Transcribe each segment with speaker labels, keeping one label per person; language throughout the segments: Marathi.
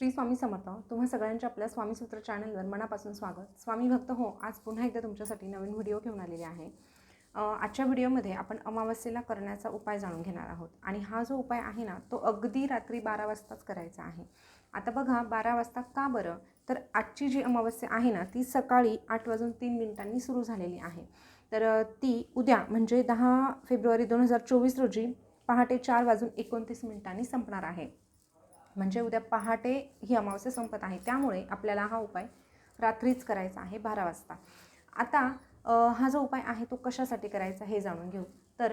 Speaker 1: श्री स्वामी समर्थ तुम्हा सगळ्यांच्या आपल्या स्वामी सूत्र चॅनलवर मनापासून स्वागत. स्वामी भक्त हो आज पुन्हा एकदा तुमच्यासाठी नवीन व्हिडिओ घेऊन आलेले आहे. आजच्या व्हिडिओमध्ये आपण अमावस्येला करण्याचा उपाय जाणून घेणार आहोत. आणि हा जो उपाय आहे ना तो अगदी रात्री बारा वाजताच करायचा आहे. आता बघा बारा वाजता का बरं? तर आजची जी अमावस्या आहे ना ती सकाळी आठ वाजून तीन मिनिटांनी सुरू झालेली आहे. तर ती उद्या म्हणजे दहा फेब्रुवारी दोन हजार चोवीस रोजी पहाटे चार वाजून एकोणतीस मिनिटांनी संपणार आहे. म्हणजे उद्या पहाटे ही अमावस्या संपत आहे. त्यामुळे आपल्याला हा उपाय रात्रीच करायचा आहे बारा वाजता. आता हा जो उपाय आहे तो कशासाठी करायचा हे जाणून घेऊ. तर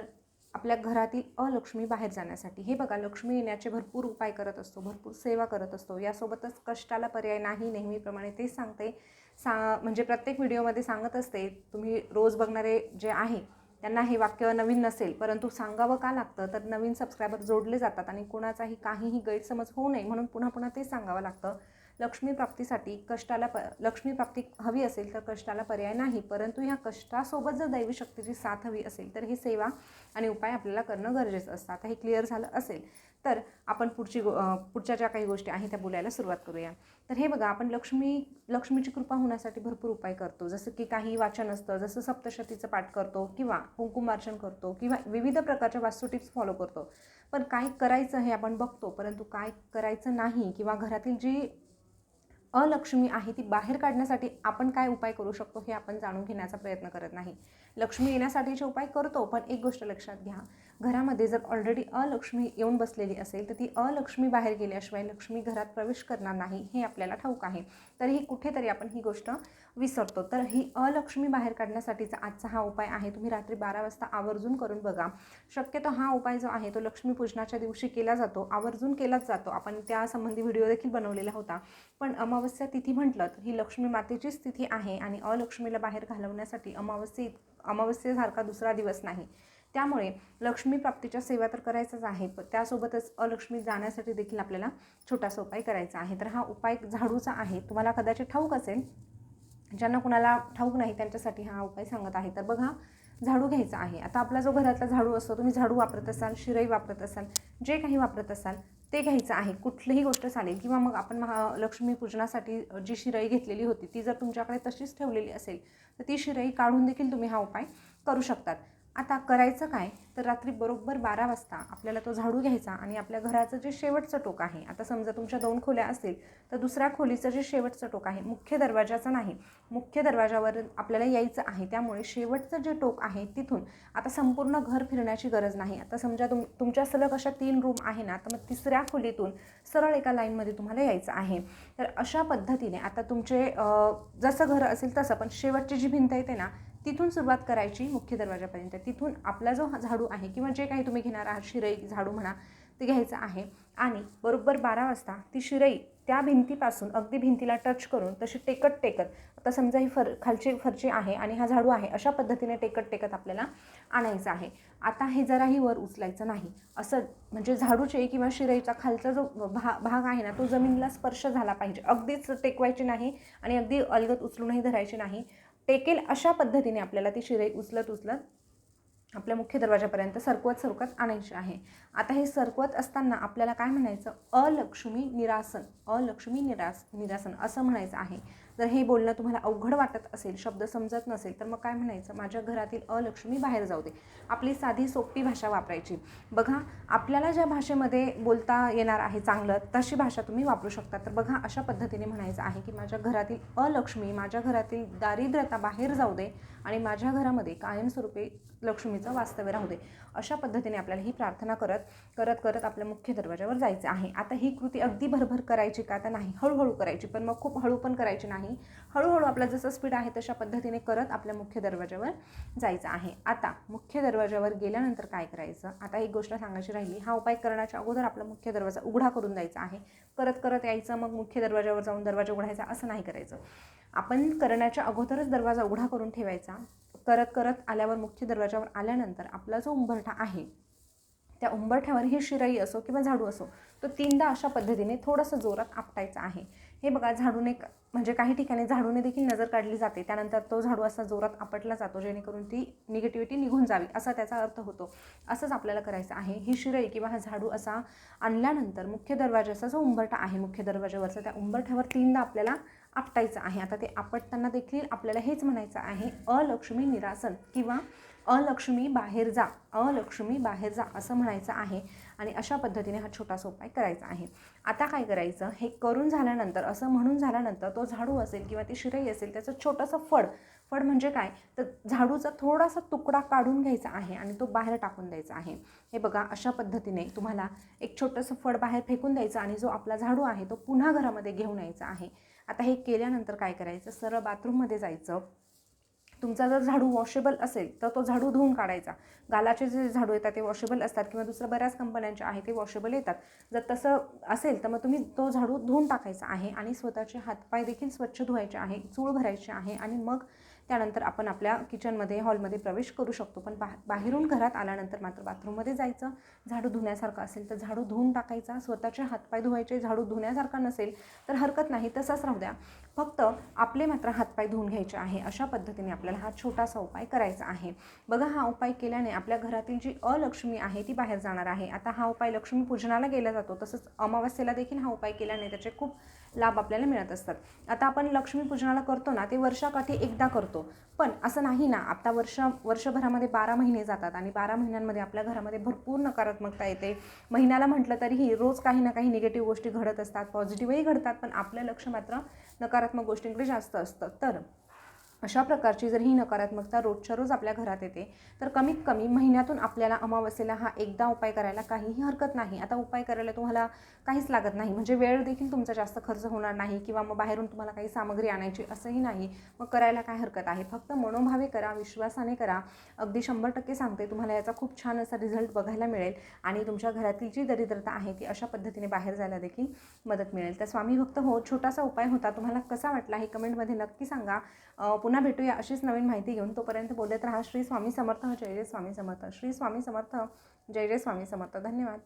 Speaker 1: आपल्या घरातील अलक्ष्मी बाहेर जाण्यासाठी. हे बघा लक्ष्मी येण्याचे भरपूर उपाय करत असतो भरपूर सेवा करत असतो. यासोबतच कष्टाला पर्याय नाही नेहमीप्रमाणे तेच सांगते. सा म्हणजे प्रत्येक व्हिडिओमध्ये सांगत असते तुम्ही रोज बघणारे जे आहे त्यांना हे वाक्य नवीन नसेल परंतु सांगावं का लागतं? तर नवीन सबस्क्रायबर जोडले जातात आणि कोणाचाही काहीही गैरसमज होऊ नये म्हणून पुन्हा पुन्हा ते सांगावं लागतं. लक्ष्मी प्राप्तीसाठी कष्टाला प लक्ष्मी प्राप्ती हवी असेल तर कष्टाला पर्याय नाही परंतु ह्या कष्टासोबत जर दैवी शक्तीची साथ हवी असेल तर ही सेवा आणि उपाय आपल्याला करणं गरजेचं असतं. आता हे क्लिअर झालं असेल. तर आपण पुढची गो पुढच्या ज्या काही गोष्टी आहेत त्या बोलायला सुरुवात करूया. तर हे बघा आपण लक्ष्मी लक्ष्मीची कृपा होण्यासाठी भरपूर उपाय करतो. जसं की काही वाचन असतं जसं सप्तशतीचं पाठ करतो किंवा कुंकुमार्चन करतो किंवा विविध प्रकारच्या वास्तू टिप्स फॉलो करतो. पण काय करायचं हे आपण बघतो परंतु काय करायचं नाही किंवा घरातील जी अलक्ष्मी आहे ती बाहेर काढण्यासाठी आपण काय उपाय करू शकतो हे आपण जाणून घेण्याचा प्रयत्न करत नाही. लक्ष्मी येण्यासाठीचे उपाय करतो पण एक गोष्ट लक्षात घ्या. घरामध्ये जर ऑलरेडी अलक्ष्मी येऊन बसलेली असेल तर ती अलक्ष्मी बाहेर गेल्याशिवाय लक्ष्मी घरात प्रवेश करणार नाही हे आपल्याला ठाऊक आहे. तरीही कुठेतरी आपण ही गोष्ट विसरतो. तर ही अलक्ष्मी बाहेर काढण्यासाठीचा आजचा हा उपाय आहे तुम्ही रात्री बारा वाजता आवर्जून करून बघा. शक्यतो हा उपाय जो आहे तो लक्ष्मीपूजनाच्या दिवशी केला जातो आवर्जून केलाच जातो. आपण त्यासंबंधी व्हिडिओ देखील बनवलेला होता. पण अमावस्या तिथी म्हटलं तर ही लक्ष्मी मातेचीच तिथी आहे आणि अलक्ष्मीला बाहेर घालवण्यासाठी अमावस्ये अमावस्येसारखा दुसरा दिवस नाही. त्यामुळे लक्ष्मी प्राप्तीच्या सेवा तर करायचाच आहे पण त्यासोबतच अलक्ष्मी जाण्यासाठी देखील आपल्याला छोटासा उपाय करायचा आहे. तर हा उपाय झाडूचा आहे. तुम्हाला कदाचित ठाऊक असेल ज्यांना कुणाला ठाऊक नाही त्यांच्यासाठी हा उपाय सांगत आहे. तर बघा झाडू घ्यायचा आहे. आता आपला जो घरातला झाडू असतो तुम्ही झाडू वापरत असाल शिरई वापरत असाल जे काही वापरत असाल ते घ्यायचं आहे. कुठलीही गोष्ट चालेल. किंवा मग आपण महालक्ष्मी पूजनासाठी जी शिरई घेतलेली होती ती जर तुमच्याकडे तशीच ठेवलेली असेल तर ती शिरई काढून देखील तुम्ही हा उपाय करू शकतात. आता करायचं काय? तर रात्री बरोबर बारा वाजता आपल्याला तो झाडू घ्यायचा आणि आपल्या घराचं जे शेवटचं टोक आहे आता समजा तुमच्या दोन खोल्या असतील तर दुसऱ्या खोलीचं जे शेवटचं टोक आहे मुख्य दरवाजाचं नाही मुख्य दरवाजावर आपल्याला यायचं आहे त्यामुळे शेवटचं जे टोक आहे तिथून आता संपूर्ण घर फिरण्याची गरज नाही. आता समजा तुम तुमच्या सलग अशा तीन रूम आहे ना तर मग तिसऱ्या खोलीतून सरळ एका लाईनमध्ये तुम्हाला यायचं आहे. तर अशा पद्धतीने आता तुमचे जसं घर असेल तसं पण शेवटची जी भिंत येते ना तिथून सुरुवात करायची मुख्य दरवाजापर्यंत. तिथून आपला जो हा झाडू आहे किंवा जे काही तुम्ही घेणार आहात शिरई झाडू म्हणा ते घ्यायचं आहे. आणि बरोबर बारा वाजता ती शिरई त्या भिंतीपासून अगदी भिंतीला टच करून तशी टेकत टेकत आता समजा ही फर खालची फरची आहे आणि हा झाडू आहे अशा पद्धतीने टेकत टेकत आपल्याला आणायचं आहे. आता हे जराही वर उचलायचं नाही. असं म्हणजे झाडूचे किंवा शिरईचा खालचा जो भा भाग आहे ना तो जमिनीला स्पर्श झाला पाहिजे. अगदीच टेकवायची नाही आणि अगदी अलगत उचलूनही धरायची नाही. टेकेल अशा पद्धतीने आपल्याला ती शिरई उचलत उचलत आपल्या मुख्य दरवाजापर्यंत सरकवत सरकवत आणायची आहे. आता हे सरकवत असताना आपल्याला काय म्हणायचं? अलक्ष्मी निरासन अलक्ष्मी निरास निरासन असं म्हणायचं आहे. जर हे बोलणं तुम्हाला अवघड वाटत असेल शब्द समजत नसेल तर मग काय म्हणायचं? माझ्या घरातील अलक्ष्मी बाहेर जाऊ दे. आपली साधी सोपी भाषा वापरायची. बघा आपल्याला ज्या भाषेमध्ये बोलता येणार आहे चांगलं तशी भाषा तुम्ही वापरू शकता. तर बघा अशा पद्धतीने म्हणायचं आहे की माझ्या घरातील अलक्ष्मी माझ्या घरातील दारिद्र्यता बाहेर जाऊ दे आणि माझ्या घरामध्ये कायमस्वरूपी लक्ष्मीचं वास्तव्य राहू दे. अशा पद्धतीने आपल्याला ही प्रार्थना करत करत करत आपल्या मुख्य दरवाजावर जायचं आहे. आता ही कृती अगदी भरभर करायची का? तर नाही. हळूहळू करायची पण मग खूप हळू पण करायची नाही. हळूहळू आपला जसं स्पीड आहे तशा पद्धतीने करत आपल्या मुख्य दरवाज्यावर जायचं आहे. आता मुख्य दरवाजावर गेल्यानंतर काय करायचं? आता एक गोष्ट सांगायची राहिली हा उपाय करण्याच्या अगोदर आपला मुख्य दरवाजा उघडा करून द्यायचा आहे. करत करत यायचं मग मुख्य दरवाजावर जाऊन दरवाजा उघडायचा असं नाही करायचं. आपण करण्याच्या अगोदरच दरवाजा उघडा करून ठेवायचा. करत करत आल्यावर मुख्य दरवाजावर आल्यानंतर आपला जो उंबरठा आहे त्या उंबरठ्यावर ही शिराई असो किंवा झाडू असो तो तीनदा अशा पद्धतीने थोडंसं जोरात आपटायचा आहे. हे बघा झाडूने म्हणजे काही ठिकाणी झाडूने देखील नजर काढली जाते. त्यानंतर तो झाडू असा जोरात आपटला जातो जेणेकरून ती निगेटिव्हिटी निघून जावी असा त्याचा अर्थ होतो. असंच आपल्याला करायचं आहे. ही शिराई किंवा हा झाडू असा आणल्यानंतर मुख्य दरवाजाचा जो उंबरठा आहे मुख्य दरवाजावरचा त्या उंबरठ्यावर तीनदा आपल्याला आपटायचं आहे. आता ते आपटताना देखील आपल्याला हेच म्हणायचं आहे अलक्ष्मी निरासन किंवा अलक्ष्मी बाहेर जा अलक्ष्मी बाहेर जा असं म्हणायचं आहे. आणि अशा पद्धतीने हा छोटासा उपाय करायचा आहे. आता काय करायचं? हे करून झाल्यानंतर असं म्हणून झाल्यानंतर तो झाडू असेल किंवा ती शिराई असेल त्याचं छोटंसं फड फड म्हणजे काय? तर झाडूचा थोडासा तुकडा काढून घ्यायचा आहे आणि तो बाहेर टाकून द्यायचा आहे. हे बघा अशा पद्धतीने तुम्हाला एक छोटंसं फड बाहेर फेकून द्यायचं आणि जो आपला झाडू आहे तो पुन्हा घरामध्ये घेऊन यायचा आहे. आता हे केल्यानंतर काय करायचं? सरळ बाथरूममध्ये जायचं. तुमचा जर झाडू वॉशेबल असेल तर तो झाडू धुवून काढायचा. गालाचे जे झाडू येतात ते वॉशेबल असतात किंवा दुसऱ्या बऱ्याच कंपन्यांचे आहे ते वॉशेबल येतात. जर तसं असेल तर मग तुम्ही तो झाडू धुवून टाकायचा आहे आणि स्वतःचे हातपाय देखील स्वच्छ धुवायचे आहे चूळ भरायचे आहे आणि मग त्यानंतर आपण आपल्या किचनमध्ये हॉलमध्ये प्रवेश करू शकतो. पण बा बाहेरून घरात आल्यानंतर मात्र बाथरूममध्ये जायचं. झाडू धुण्यासारखं असेल तर झाडू धुवून टाकायचा. स्वतःचे हातपाय धुवायचे झाडू धुण्यासारखा नसेल तर हरकत नाही. तसाच राहू द्या. फक्त आपले मात्र हातपाय धुवून घ्यायचे आहे. अशा पद्धतीने आपल्याला हा छोटासा उपाय करायचा आहे. बघा हा उपाय केल्याने आपल्या घरातील जी अलक्ष्मी आहे ती बाहेर जाणार आहे. आता हा उपाय लक्ष्मी पूजनाला केला जातो तसंच अमावस्येला देखील हा उपाय केल्याने त्याचे खूप लाभ आपल्याला मिळत असतात. आता आपण लक्ष्मीपूजनाला करतो ना ते वर्षाकाठी एकदा करतो. पण असं नाही ना आता वर्ष वर्षभरामध्ये बारा महिने जातात आणि बारा महिन्यांमध्ये आपल्या घरामध्ये भरपूर नकारात्मकता येते. महिन्याला म्हटलं तरीही रोज काही ना काही निगेटिव्ह गोष्टी घडत असतात पॉझिटिव्हही घडतात पण आपलं लक्ष मात्र नकार नकारात्मक गोष्टींकडे जास्त असतं. तर अशा प्रकारची जर ही नकारात्मकता रोजच्या रोज आपल्या घरात येते तर कमीत कमी महिन्यातून आपल्याला अमावस्येला हा एकदा उपाय करायला काहीही हरकत नाही. आता उपाय करायला तुम्हाला काहीच लागत नाही. म्हणजे वेळ देखील तुमचा जास्त खर्च होणार नाही किंवा मग बाहेरून तुम्हाला काही सामग्री आणायची असंही नाही. मग करायला काय हरकत आहे? फक्त मनोभावे करा विश्वासाने करा. अगदी शंभर टक्के सांगते तुम्हाला याचा खूप छान असा रिझल्ट बघायला मिळेल आणि तुमच्या घरातील जी दरिद्रता आहे ती अशा पद्धतीने बाहेर जायला देखील मदत मिळेल. तर स्वामी भक्त हो छोटासा उपाय होता. तुम्हाला कसा वाटला हे कमेंटमध्ये नक्की सांगा. पुन्हा पुन्हा भेटूया अशीच नवीन माहिती घेऊन. तोपर्यंत बोलत राहा. श्री स्वामी समर्थ. जय जय स्वामी समर्थ. श्री स्वामी समर्थ. जय जय स्वामी समर्थ. धन्यवाद.